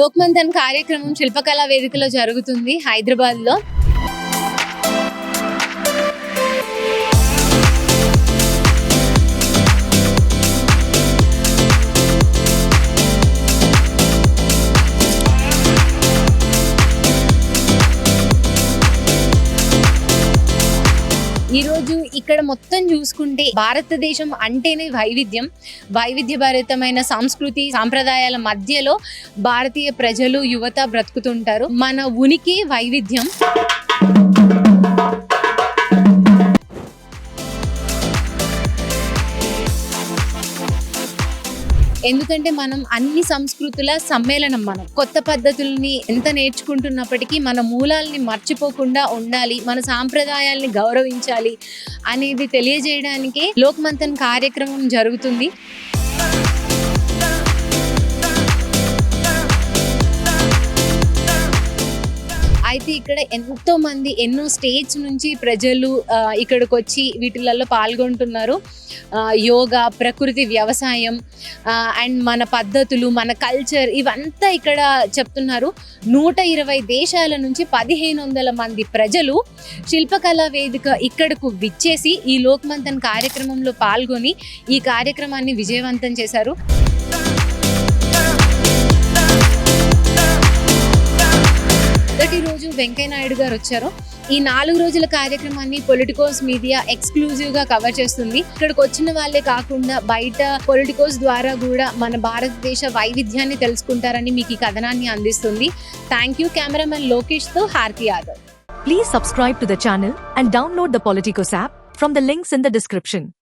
లోక్మంథన్ కార్యక్రమం శిల్పకళా వేదికలో జరుగుతుంది హైదరాబాద్ ఈ రోజు ఇక్కడ మొత్తం చూసుకుంటే భారతదేశం అంటేనే వైవిధ్యం. వైవిధ్యభరితమైన సంస్కృతి సాంప్రదాయాల మధ్యలో భారతీయ ప్రజలు యువత బ్రతుకుతుంటారు. మన ఉనికి వైవిధ్యం. ఎందుకంటే మనం అన్ని సంస్కృతుల సమ్మేళనం మనం. కొత్త పద్ధతుల్ని ఎంత నేర్చుకుంటున్నప్పటికీ మన మూలాల్ని మర్చిపోకుండా ఉండాలి మన సాంప్రదాయాల్ని గౌరవించాలి అనేది తెలియజేయడానికే లోక్మంథన్ కార్యక్రమం జరుగుతుంది. అయితే ఇక్కడ ఎంతో మంది ఎన్నో స్టేట్స్ నుంచి ప్రజలు ఇక్కడికి వచ్చి వీటిలలో పాల్గొంటున్నారు. యోగా ప్రకృతి వ్యవసాయం అండ్ మన పద్ధతులు మన కల్చర్ ఇవంతా ఇక్కడ చెప్తున్నారు. నూట ఇరవై దేశాల నుంచి పదిహేను వందల మంది ప్రజలు శిల్పకళా వేదిక ఇక్కడకు విచ్చేసి ఈ లోక్మంతన్ కార్యక్రమంలో పాల్గొని ఈ కార్యక్రమాన్ని విజయవంతం చేశారు. మొదటి రోజు వెంకయ్య నాయుడు గారు వచ్చారు. ఈ నాలుగు రోజుల కార్యక్రమాన్ని పొలిటికోస్ మీడియా ఎక్స్క్లూజివ్గా కవర్ చేస్తుంది. ఇక్కడికి వచ్చిన వాళ్ళే కాకుండా బయట పొలిటికోస్ ద్వారా కూడా మన భారతదేశ వైవిధ్యాన్ని తెలుసుకుంటారని మీకు ఈ కథనాన్ని అందిస్తుంది. థ్యాంక్ యూ కెమెరామెన్ లోకేష్తో హార్తి Yadav. Please subscribe to the channel and download the Politikos app from the links in the description